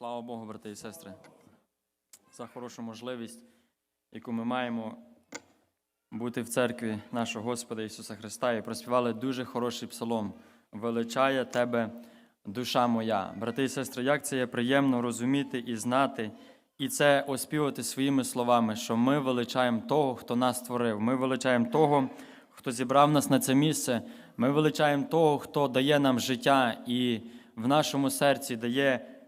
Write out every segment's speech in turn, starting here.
Слава Богу, брати і сестри, за хорошу можливість, яку ми маємо бути в церкві нашого Господа Ісуса Христа і проспівали дуже хороший псалом. Величає тебе, душа моя. Брати і сестри, як це є приємно розуміти і знати, і це оспівати своїми словами, що ми величаємо того, хто нас створив. Ми величаємо того, хто зібрав нас на це місце. Ми величаємо того, хто дає нам життя і в нашому серці дає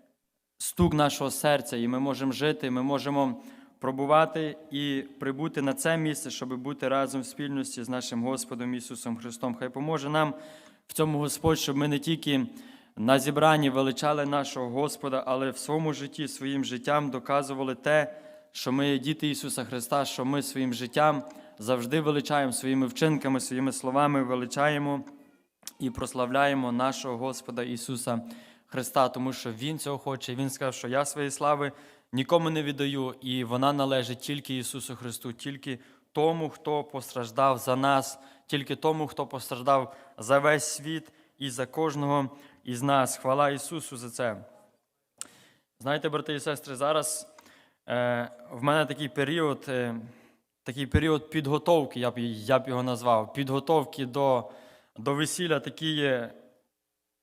стук нашого серця, і ми можемо жити, ми можемо пробувати і прибути на це місце, щоб бути разом в спільності з нашим Господом Ісусом Христом. Хай поможе нам в цьому Господь, щоб ми не тільки на зібранні величали нашого Господа, але в своєму житті, своїм життям доказували те, що ми є діти Ісуса Христа, що ми своїм життям завжди величаємо своїми вчинками, своїми словами величаємо і прославляємо нашого Господа Ісуса Христа, тому що Він цього хоче. Він сказав, що я своєї слави нікому не віддаю, і вона належить тільки Ісусу Христу, тільки тому, хто постраждав за нас, тільки тому, хто постраждав за весь світ і за кожного із нас. Хвала Ісусу за це. Знаєте, брати і сестри, зараз е, в мене такий період, е, такий період підготовки, я б, я б його назвав, підготовки до, до весілля, такі, є,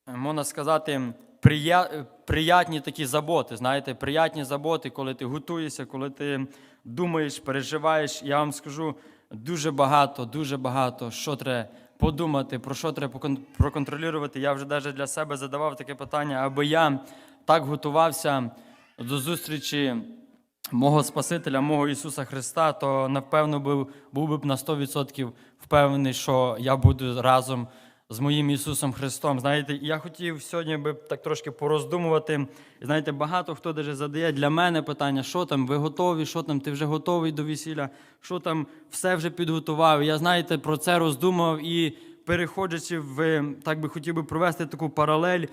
е, можна сказати, прия, приятні такі заботи. Знаєте, приятні заботи, коли ти готуєшся, коли ти думаєш, переживаєш. Я вам скажу дуже багато, дуже багато, що треба подумати, про що треба проконтролювати. Я вже навіть для себе задавав таке питання, аби я так готувався до зустрічі мого Спасителя, мого Ісуса Христа, то напевно був, був би б на 100% впевнений, що я буду разом з моїм Ісусом Христом. Знаєте, я хотів сьогодні би так трошки пороздумувати. Знаєте, багато хто даже задає для мене питання, що там, ви готові, що там, ти вже готовий до весілля, що там все вже підготував. Я знаєте, про це роздумав і переходячи в так би хотів би провести таку паралель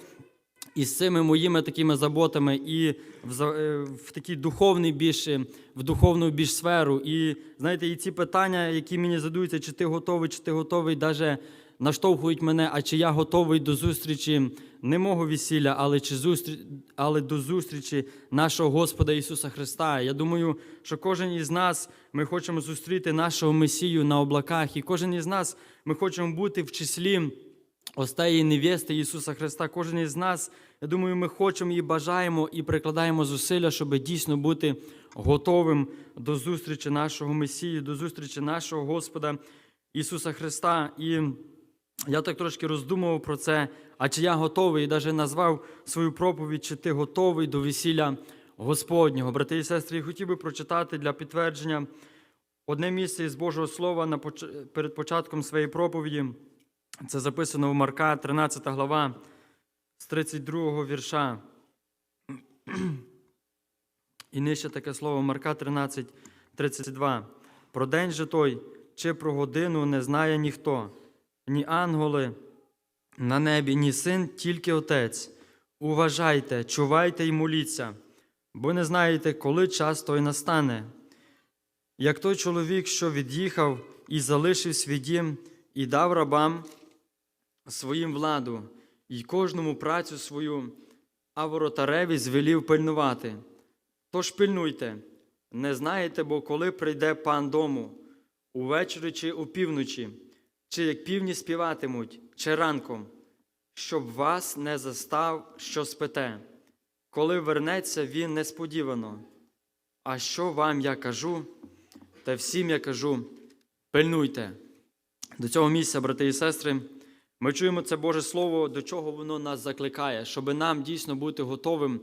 із цими моїми такими заботами і в, е, в такий духовний більш, е, в духовну більш сферу. І знаєте, і ці питання, які мені задаються, чи ти готовий, чи ти готовий, даже наштовхують мене, а чи я готовий до зустрічі не мого весілля, але, чи зустрі... але до зустрічі нашого Господа Ісуса Христа. Я думаю, що кожен із нас ми хочемо зустріти нашого Месію на облаках, і кожен із нас ми хочемо бути в числі остеї невести Ісуса Христа. Кожен із нас, я думаю, ми хочемо і бажаємо і прикладаємо зусилля, щоб дійсно бути готовим до зустрічі нашого Месії, до зустрічі нашого Господа Ісуса Христа. І я так трошки роздумував про це. А чи я готовий і навіть назвав свою проповідь, чи ти готовий до весілля Господнього. Брати і сестри, я хотів би прочитати для підтвердження одне місце із Божого Слова на поч- перед початком своєї проповіді. Це записано в Марка, 13 глава, з 32 вірша. І нижче таке слово Марка 13, 32. Про день же той, чи про годину не знає ніхто, ні ангели на небі, ні син, тільки Отець. Уважайте, чувайте і моліться, бо не знаєте, коли час той настане. Як той чоловік, що від'їхав і залишив свій дім, і дав рабам своїм владу, і кожному працю свою, а воротареві звелів пильнувати. Тож пильнуйте, не знаєте, бо коли прийде пан дому, увечері чи опівночі, чи як півні співатимуть, чи ранком, щоб вас не застав, що спите, коли вернеться він несподівано. А що вам я кажу, та всім я кажу, пильнуйте. До цього місця, брати і сестри, ми чуємо це Боже Слово, до чого воно нас закликає, щоб нам дійсно бути готовим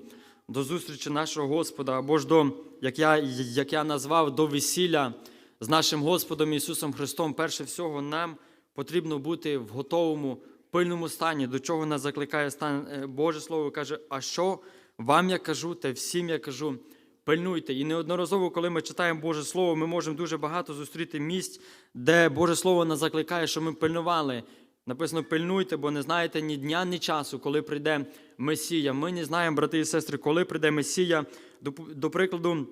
до зустрічі нашого Господа, або ж до, як я, як я назвав, до весілля з нашим Господом Ісусом Христом. Перше всього, нам потрібно бути в готовому, пильному стані, до чого нас закликає стан е, Боже Слово каже, а що вам я кажу, та всім я кажу, пильнуйте. І неодноразово, коли ми читаємо Боже Слово, ми можемо дуже багато зустріти місць, де Боже Слово нас закликає, щоб ми пильнували. Написано, пильнуйте, бо не знаєте ні дня, ні часу, коли прийде Месія. Ми не знаємо, брати і сестри, коли прийде Месія. До, до прикладу,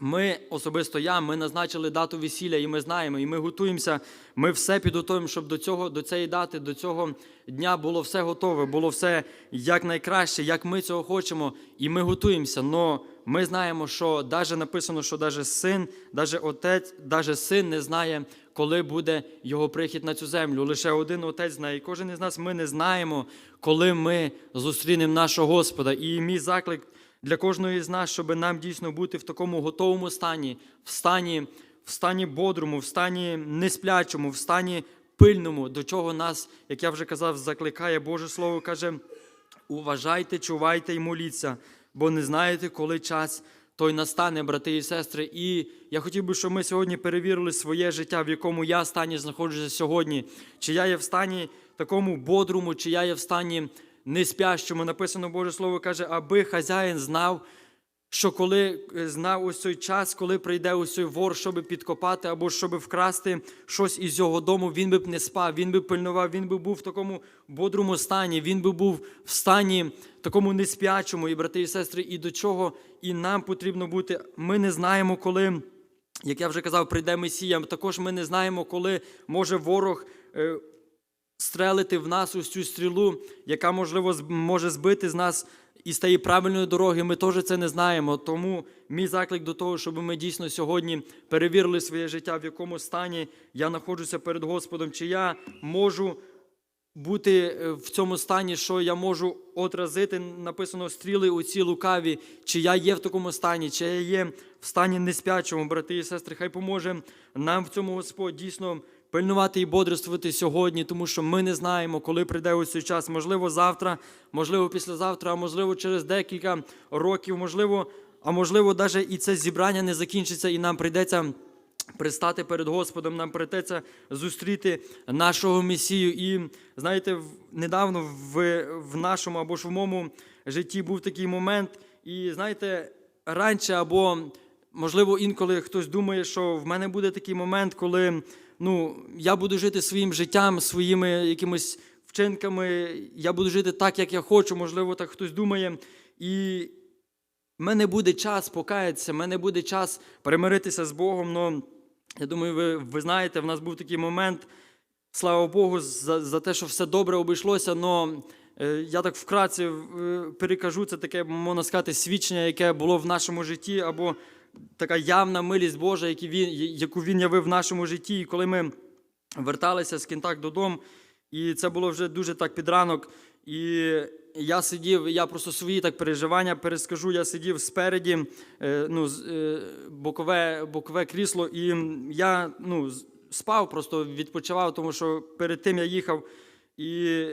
ми особисто я, ми назначили дату весілля, і ми знаємо, і ми готуємося. Ми все підготуємо, щоб до цього, до цієї дати, до цього дня було все готове, було все як найкраще, як ми цього хочемо, і ми готуємося. Но ми знаємо, що навіть написано, що навіть син, навіть отець, навіть син не знає, коли буде його прихід на цю землю. Лише один отець знає. І кожен із нас ми не знаємо, коли ми зустрінемо нашого Господа. І мій заклик для кожного з нас, щоб нам дійсно бути в такому готовому стані, в стані, в стані бодрому, в стані несплячому, в стані пильному, до чого нас, як я вже казав, закликає Боже Слово, каже: уважайте, чувайте і моліться, бо не знаєте, коли час той настане, брати і сестри. І я хотів би, щоб ми сьогодні перевірили своє життя, в якому я стані знаходжуся сьогодні. Чи я є в стані такому бодрому, чи я є в стані неспящому. Написано Боже Слово каже, аби хазяїн знав, що коли е, знав ось цей час, коли прийде ось цей вор, щоб підкопати або щоб вкрасти щось із його дому, він би б не спав, він би пильнував, він би був в такому бодрому стані, він би був в стані такому неспячому, і брати і сестри, і до чого і нам потрібно бути. Ми не знаємо, коли. Як я вже казав, прийде Месія. Також ми не знаємо, коли може ворог е, стрелити в нас ось цю стрілу, яка, можливо, може збити з нас із тієї правильної дороги. Ми теж це не знаємо. Тому мій заклик до того, щоб ми дійсно сьогодні перевірили своє життя, в якому стані я знаходжуся перед Господом, чи я можу бути е, в цьому стані, що я можу отразити, написано стріли у ці лукаві, чи я є в такому стані, чи я є в стані неспячому, брати і сестри, хай поможе нам в цьому Господь дійсно пильнувати і бодрствувати сьогодні, тому що ми не знаємо, коли прийде ось цей час. Можливо, завтра, можливо, післязавтра, а можливо, через декілька років, можливо, а можливо, навіть і це зібрання не закінчиться, і нам прийдеться пристати перед Господом, нам прийдеться зустріти нашого Месію. І знаєте, недавно в, в нашому або ж в моєму житті був такий момент, і знаєте, раніше або можливо інколи хтось думає, що в мене буде такий момент, коли ну, я буду жити своїм життям, своїми якимись вчинками, я буду жити так, як я хочу, можливо, так хтось думає. І в мене буде час покаятися, в мене буде час перемиритися з Богом. Но я думаю, ви, ви знаєте, в нас був такий момент, слава Богу, за, за те, що все добре обійшлося. Но е, я так вкратце е, перекажу це таке, можна сказати, свідчення, яке було в нашому житті, або така явна милість Божа, яку він, явив в нашому житті. І коли ми верталися з кінтак додому, і це було вже дуже так під ранок. І я сидів, я просто свої так переживання перескажу. Я сидів спереді, е, ну, е, бокове, бокове крісло, і я ну, спав, просто відпочивав, тому що перед тим я їхав, і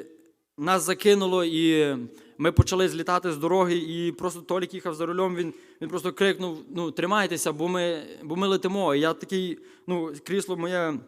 нас закинуло, і ми почали злітати з дороги, і просто Толік їхав за рулем, він, він просто крикнув: ну, тримайтеся, бо ми, бо ми летимо. І я такий, ну, крісло моє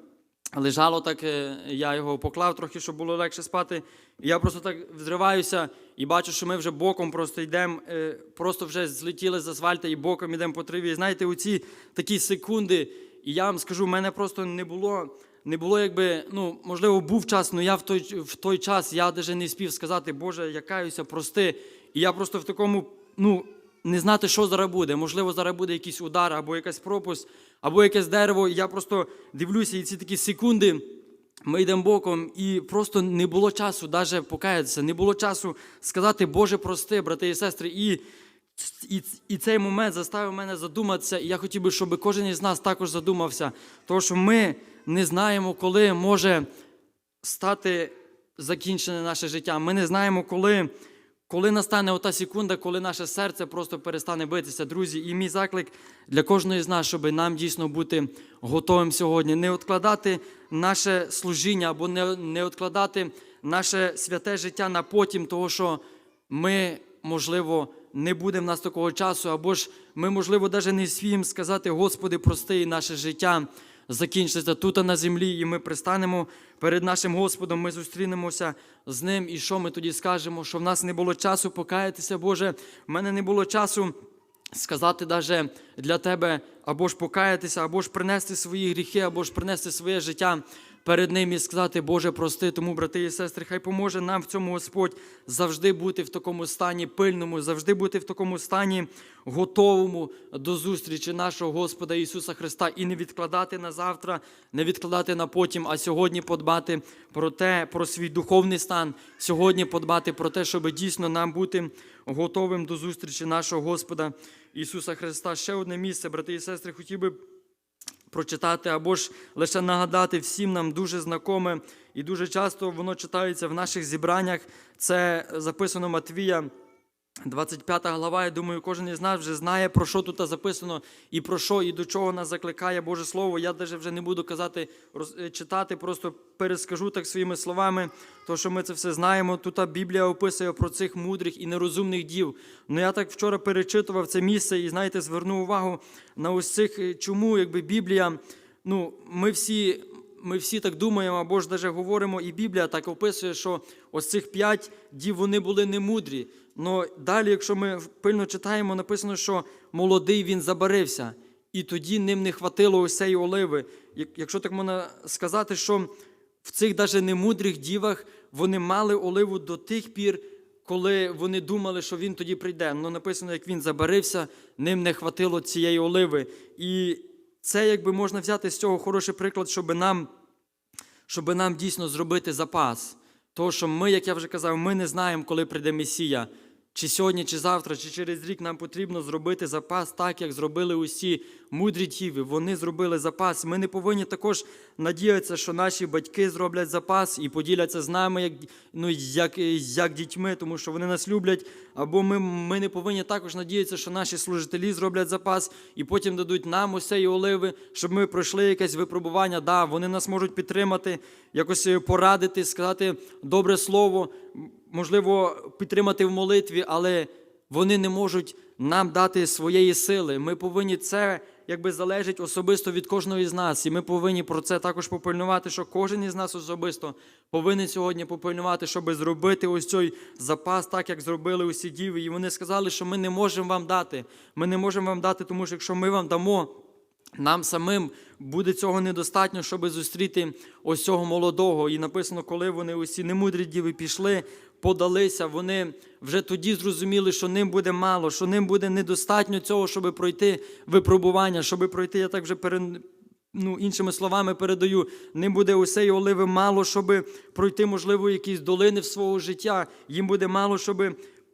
лежало так, е, я його поклав трохи, щоб було легше спати. І я просто так взриваюся і бачу, що ми вже боком просто йдемо, е, просто вже злетіли з асфальта і боком йдемо по триві. І знаєте, у ці такі секунди, і я вам скажу, в мене просто не було. Не було, якби, ну, можливо, був час, але я в той, в той час я навіть не спів сказати, Боже, я каюся, прости. І я просто в такому, ну, не знати, що зараз буде. Можливо, зараз буде якийсь удар, або якась пропуск, або якесь дерево. І я просто дивлюся, і ці такі секунди ми йдемо боком, і просто не було часу навіть покаятися, не було часу сказати, Боже, прости, брати і сестри. І, і, і цей момент заставив мене задуматися, і я хотів би, щоб кожен із нас також задумався, тому що ми не знаємо, коли може стати закінчене наше життя. Ми не знаємо, коли, коли настане ота секунда, коли наше серце просто перестане битися, друзі. І мій заклик для кожної з нас, щоб нам дійсно бути готовим сьогодні, не відкладати наше служіння або не, не відкладати наше святе життя на потім, того що ми, можливо, не буде в нас такого часу, або ж ми, можливо, навіть не свіємо сказати, Господи, прости, наше життя закінчиться тут на землі, і ми пристанемо перед нашим Господом, ми зустрінемося з Ним. І що ми тоді скажемо? Що в нас не було часу покаятися, Боже, в мене не було часу. Сказати даже для тебе або ж покаятися, або ж принести свої гріхи, або ж принести своє життя перед ним і сказати, Боже, прости. Тому, брати і сестри, хай поможе нам в цьому Господь завжди бути в такому стані пильному, завжди бути в такому стані готовому до зустрічі нашого Господа Ісуса Христа і не відкладати на завтра, не відкладати на потім, а сьогодні подбати про те, про свій духовний стан, сьогодні подбати про те, щоб дійсно нам бути готовим до зустрічі нашого Господа Ісуса Христа. Ще одне місце, брати і сестри, хотів би прочитати або ж лише нагадати всім нам дуже знакоме і дуже часто воно читається в наших зібраннях. Це записано Матвія. 25 глава, я думаю, кожен із нас вже знає, про що тут записано, і про що, і до чого нас закликає Боже Слово. Я навіть вже не буду казати, е, читати, просто перескажу так своїми словами, то що ми це все знаємо. Тут Біблія описує про цих мудрих і нерозумних дів. Ну я так вчора перечитував це місце і, знаєте, звернув увагу на ось цих, е, чому якби Біблія, ну, ми всі. Ми всі так думаємо, або ж навіть говоримо, і Біблія так описує, що ось цих п'ять дів вони були не мудрі. Но далі, якщо ми пильно читаємо, написано, що молодий він забарився, і тоді ним не хватило ось цієї оливи. Якщо так можна сказати, що в цих навіть немудрих дівах вони мали оливу до тих пір, коли вони думали, що він тоді прийде. Ну написано, як він забарився, ним не хватило цієї оливи. І це якби можна взяти з цього хороший приклад, щоб нам щоб нам дійсно зробити запас. Того, що ми, як я вже казав, ми не знаємо, коли прийде Месія. Чи сьогодні, чи завтра, чи через рік нам потрібно зробити запас так, як зробили усі мудрі діви. Вони зробили запас. Ми не повинні також надіятися, що наші батьки зроблять запас і поділяться з нами, як, ну, як, як дітьми, тому що вони нас люблять. Або ми, ми не повинні також надіятися, що наші служителі зроблять запас і потім дадуть нам усеї оливи, щоб ми пройшли якесь випробування. Да, вони нас можуть підтримати, якось порадити, сказати добре слово, можливо, підтримати в молитві, але вони не можуть нам дати своєї сили. Ми повинні це якби залежить особисто від кожного із нас, і ми повинні про це також попильнувати, що кожен із нас особисто повинен сьогодні попильнувати, щоб зробити ось цей запас, так як зробили усі діви. І вони сказали, що ми не можемо вам дати. Ми не можемо вам дати, тому що якщо ми вам дамо. Нам самим буде цього недостатньо, щоб зустріти ось цього молодого. І написано, коли вони усі немудрі діви пішли, подалися, вони вже тоді зрозуміли, що ним буде мало, що ним буде недостатньо цього, щоб пройти випробування, щоб пройти, я так вже пере... ну, іншими словами передаю, ним буде усеї оливи мало, щоб пройти, можливо, якісь долини в свого життя. Їм буде мало, щоб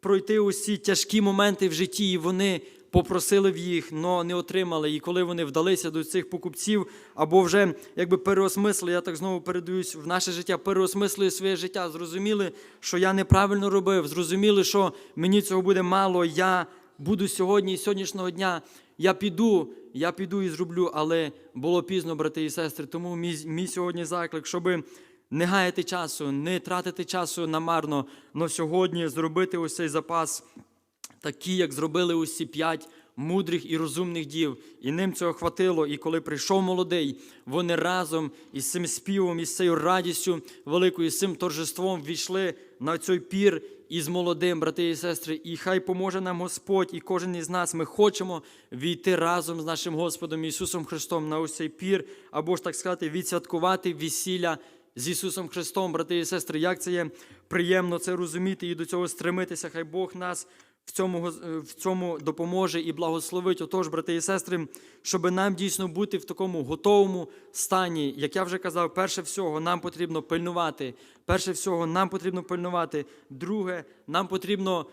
пройти усі тяжкі моменти в житті, і вони попросили в їх, але не отримали. І коли вони вдалися до цих покупців, або вже якби переосмислили, я так знову передаюсь в наше життя, переосмислили своє життя, зрозуміли, що я неправильно робив, зрозуміли, що мені цього буде мало, я буду сьогодні і сьогоднішнього дня. Я піду, я піду і зроблю, але було пізно, брати і сестри. Тому мій, мій сьогодні заклик, щоби не гаяти часу, не тратити часу намарно, але сьогодні зробити ось цей запас такі, як зробили усі п'ять мудрих і розумних дів, і ним цього хватило. І коли прийшов молодий, вони разом із цим співом, із цією радістю великою, з цим торжеством війшли на цей пір із молодим, брати і сестри. І хай поможе нам Господь, і кожен із нас. Ми хочемо війти разом з нашим Господом Ісусом Христом на ось цей пір, або ж так сказати, відсвяткувати весілля з Ісусом Христом, брати і сестри. Як це є приємно це розуміти і до цього стремитися. Хай Бог нас в цьому, е, в цьому допоможе і благословить. Отож, брати і сестри, щоб нам дійсно бути в такому готовому стані. Як я вже казав, перше всього нам потрібно пильнувати. Перше всього нам потрібно пильнувати. Друге, нам потрібно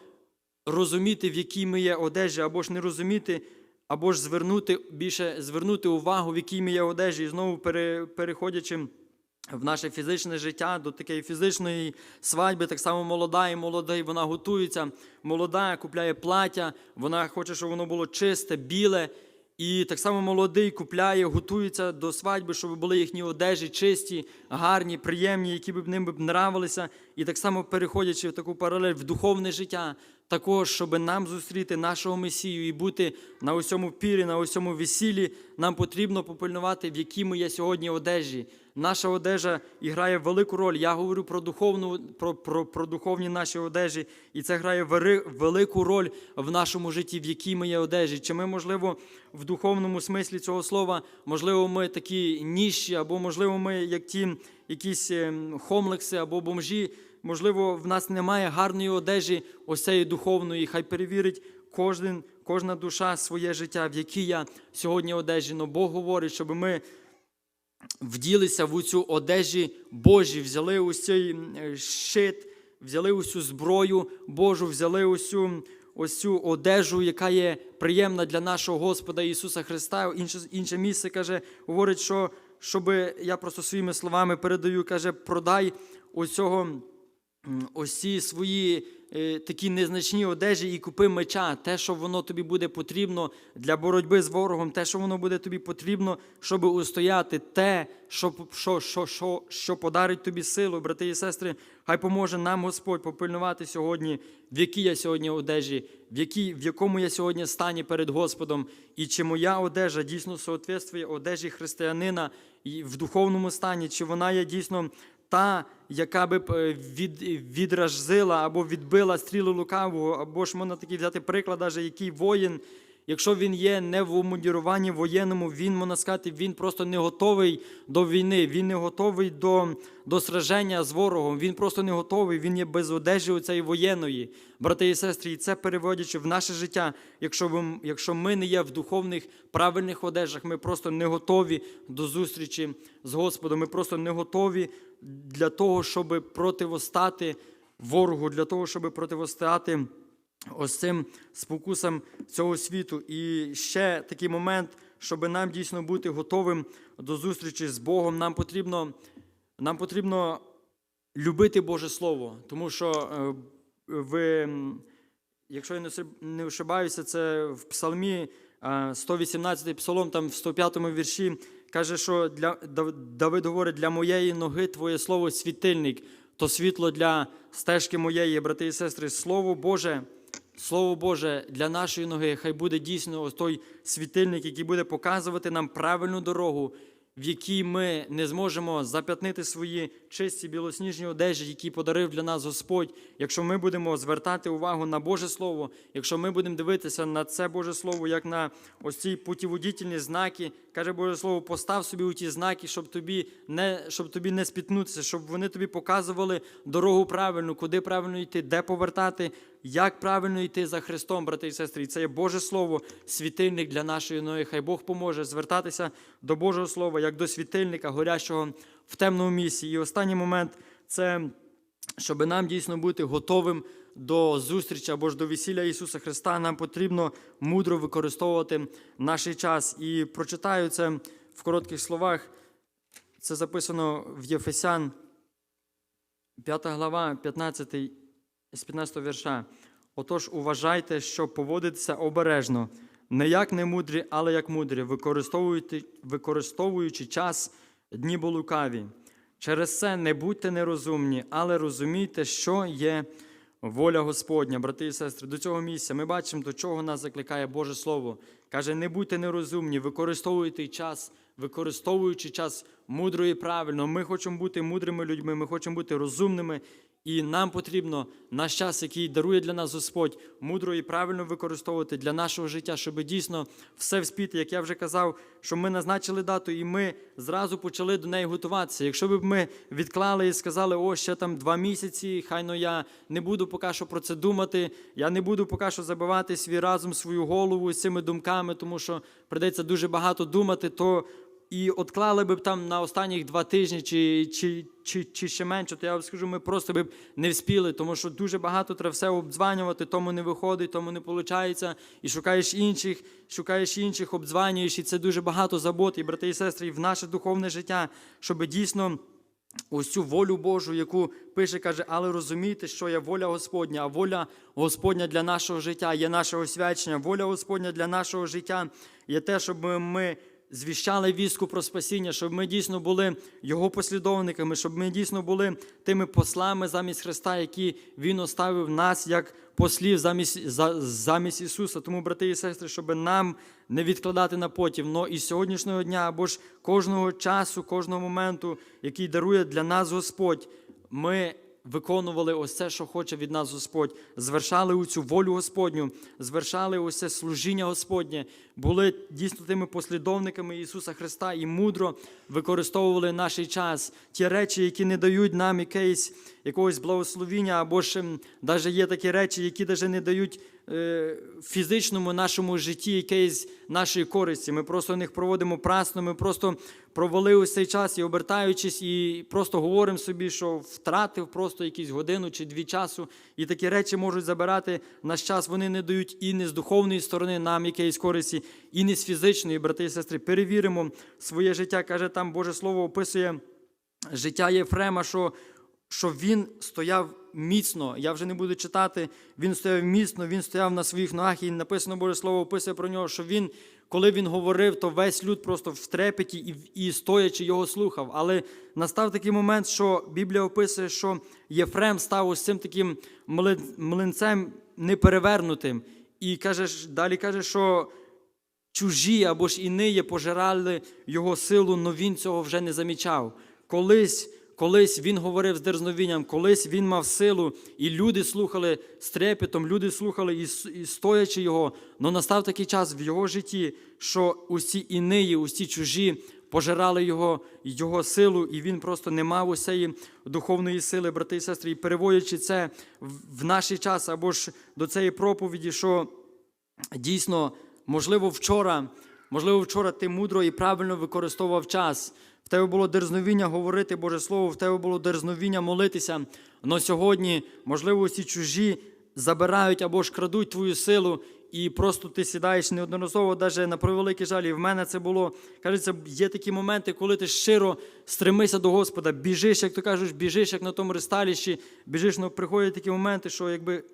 розуміти, в якій ми є одежі, або ж не розуміти, або ж звернути більше звернути увагу, в якій ми є одежі, і знову пере, переходячи в наше фізичне життя до такої фізичної свадьби, так само молода і молодий, вона готується. Молода купляє плаття, вона хоче, щоб воно було чисте, біле. І так само молодий купляє, готується до свадьби, щоб були їхні одежі чисті, гарні, приємні, які б ним б нравилися. І так само переходячи в таку паралель в духовне життя, також, щоб нам зустріти нашого Месію і бути на усьому пірі, на усьому весіллі, нам потрібно попильнувати, в якій ми є сьогодні одежі. Наша одежа грає велику роль. Я говорю про духовну, про, про, про духовні наші одежі, і це грає велику роль в нашому житті, в якій ми є одежі. Чи ми, можливо, в духовному смислі цього слова, можливо, ми такі ніщі, або можливо, ми як ті якісь ем, хомлекси або бомжі. Можливо, в нас немає гарної одежі, ось духовної. Хай перевірить кожен, кожна душа своє життя, в якій я сьогодні одежі. Но Бог говорить, щоб ми вділися в цю одежі Божі, взяли ось цей щит, взяли усю зброю Божу, взяли ось цю одежу, яка є приємна для нашого Господа Ісуса Христа. Інше, інше місце каже, говорить, що щоб я просто своїми словами передаю, каже, продай ось цього ці свої е, такі незначні одежі і купи меча, те, що воно тобі буде потрібно для боротьби з ворогом, те, що воно буде тобі потрібно, щоб устояти, те, що, що, що, що, що подарить тобі силу, брати і сестри, хай поможе нам Господь попильнувати сьогодні, в якій я сьогодні одежі, в, якій, в якому я сьогодні стані перед Господом, і чи моя одежа дійсно соответствує одежі християнина і в духовному стані, чи вона є дійсно та, яка би е, від, відразила або відбила стріли лукавого, або ж можна такий взяти приклад, даже який воїн, якщо він є не в умудіруванні воєнному, він, можна сказати, він просто не готовий до війни, він не готовий до, до сраження з ворогом, він просто не готовий, він є без одежі оцеї воєнної. Брати і сестри, і це переводячи в наше життя, якщо, ви, якщо ми не є в духовних правильних одежах, ми просто не готові до зустрічі з Господом, ми просто не готові для того, щоб противостати ворогу, для того, щоб противостати ось цим спокусам цього світу. І ще такий момент, щоб нам дійсно бути готовим до зустрічі з Богом, нам потрібно, нам потрібно любити Боже Слово, тому що е, ви, якщо я не ошиб- ошибаюся, це в Псалмі е, 118 псалом, там в 105 вірші каже, що для Дав- Давид говорить, для моєї ноги твоє слово світильник, то світло для стежки моєї, брати і сестри, слово Боже. Слово Боже для нашої ноги, хай буде дійсно ось той світильник, який буде показувати нам правильну дорогу, в якій ми не зможемо зап'ятнити свої чисті білосніжні одежі, які подарив для нас Господь. Якщо ми будемо звертати увагу на Боже Слово, якщо ми будемо дивитися на це Боже Слово, як на ось ці путіводітельні знаки, каже Боже Слово, постав собі у ті знаки, щоб тобі не, щоб тобі не спітнутися, щоб вони тобі показували дорогу правильну, куди правильно йти, де повертати, як правильно йти за Христом, брати і сестри. Це є Боже Слово, світильник для нашої ноги. Хай Бог поможе звертатися до Божого Слова, як до світильника, горящого в темному місці. І останній момент це щоб нам дійсно бути готовим до зустрічі або ж до весілля Ісуса Христа, нам потрібно мудро використовувати наш час. І прочитаю це в коротких словах. Це записано в Єфесян, 5 глава, 15, з 15 вірша. Отож, уважайте, щоб поводитися обережно, не як не мудрі, але як мудрі, використовуючи час дні бо лукаві. Через це не будьте нерозумні, але розумійте, що є воля Господня, брати і сестри. До цього місця ми бачимо, до чого нас закликає Боже Слово. Каже, не будьте нерозумні, використовуйте час, використовуючи час мудро і правильно. Ми хочемо бути мудрими людьми, ми хочемо бути розумними. І нам потрібно наш час, який дарує для нас Господь, мудро і правильно використовувати для нашого життя, щоб дійсно все вспіти, як я вже казав, що ми назначили дату, і ми зразу почали до неї готуватися. Якщо б ми відклали і сказали, о, ще там два місяці, хай ну я не буду поки що про це думати, я не буду поки що забивати свій разум, свою голову з цими думками, тому що придеться дуже багато думати, то і відклали б там на останніх два тижні чи, чи, чи, чи ще менше, то я вам скажу, ми просто б не вспіли, тому що дуже багато треба все обдзванювати, тому не виходить, тому не виходить, і шукаєш інших, шукаєш інших, обдзванюєш, і це дуже багато забот, і брати і сестри, і в наше духовне життя, щоб дійсно ось цю волю Божу, яку пише, каже, але розумійте, що є воля Господня, а воля Господня для нашого життя є наше освячення, воля Господня для нашого життя є те, щоб ми звіщали вістку про спасіння, щоб ми дійсно були Його послідовниками, щоб ми дійсно були тими послами замість Христа, які Він оставив нас як послів замість, за- замість Ісуса. Тому, брати і сестри, щоб нам не відкладати на потім, но і сьогоднішнього дня або ж кожного часу, кожного моменту, який дарує для нас Господь, ми виконували ось це, що хоче від нас Господь, звершали цю волю Господню, звершали ось це служіння Господнє, були дійсно тими послідовниками Ісуса Христа і мудро використовували наш час. Ті речі, які не дають нам якесь, якогось благословіння, або ж навіть є такі речі, які навіть не дають фізичному нашому житті якоїсь нашої користі. Ми просто них проводимо прасно, ми просто провели ось цей час і обертаючись, і просто говоримо собі, що втратив просто якісь годину чи дві часу. І такі речі можуть забирати наш час. Вони не дають і не з духовної сторони нам якоїсь користі, і не з фізичної, брати і сестри. Перевіримо своє життя. Каже, там Боже Слово описує життя Єфрема, що, що він стояв міцно. Я вже не буду читати. Він стояв міцно, він стояв на своїх ногах, і написано Боже Слово описує про нього, що він, коли він говорив, то весь люд просто в трепеті і, і стоячи його слухав. Але настав такий момент, що Біблія описує, що Єфрем став ось цим таким млинцем неперевернутим. І каже, далі каже, що чужі або ж іниє пожирали його силу, але він цього вже не замічав. Колись, колись він говорив з дерзновінням, колись він мав силу, і люди слухали з трепетом, люди слухали і, стоячи його. Но настав такий час в його житті, що усі іниї, усі чужі пожирали його, його силу, і він просто не мав усієї духовної сили, брати і сестри. І переводячи це в наш час або ж до цієї проповіді, що дійсно, можливо, вчора, можливо, вчора ти мудро і правильно використовував час. В тебе було дерзновіння говорити Боже Слово, в тебе було дерзновіння молитися. Але сьогодні, можливо, усі чужі забирають або ж крадуть твою силу, і просто ти сідаєш неодноразово, навіть на превеликий жаль. І в мене це було. Кажеться, є такі моменти, коли ти щиро стремишся до Господа, біжиш, як то кажуть, біжиш, як на тому ресталіщі, біжиш, ну приходять такі моменти, що якби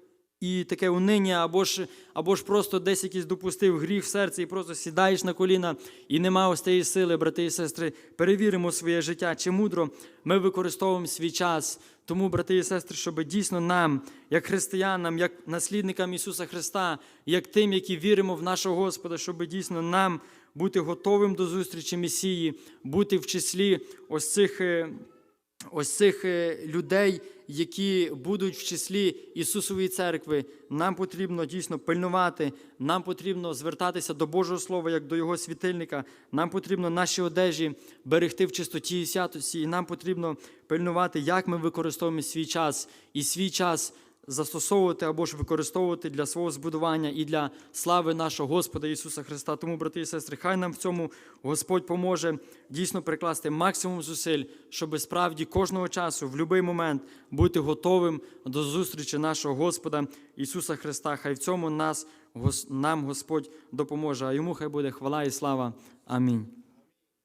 і таке униння, або ж, або ж просто десь якийсь допустив гріх в серці, і просто сідаєш на коліна, і нема ось тієї сили, брати і сестри. Перевіримо своє життя, чи мудро ми використовуємо свій час. Тому, брати і сестри, щоб дійсно нам, як християнам, як наслідникам Ісуса Христа, як тим, які віримо в нашого Господа, щоб дійсно нам бути готовим до зустрічі Месії, бути в числі ось цих. Ось цих е, людей, які будуть в числі Ісусової церкви, нам потрібно дійсно пильнувати, нам потрібно звертатися до Божого Слова, як до Його світильника. Нам потрібно наші одежі берегти в чистоті і святості, і нам потрібно пильнувати, як ми використовуємо свій час. І свій час застосовувати або ж використовувати для свого збудування і для слави нашого Господа Ісуса Христа. Тому, брати і сестри, хай нам в цьому Господь поможе дійсно прикласти максимум зусиль, щоб справді кожного часу, в будь-який момент, бути готовим до зустрічі нашого Господа Ісуса Христа. Хай в цьому нас, нам Господь допоможе. А йому хай буде хвала і слава. Амінь.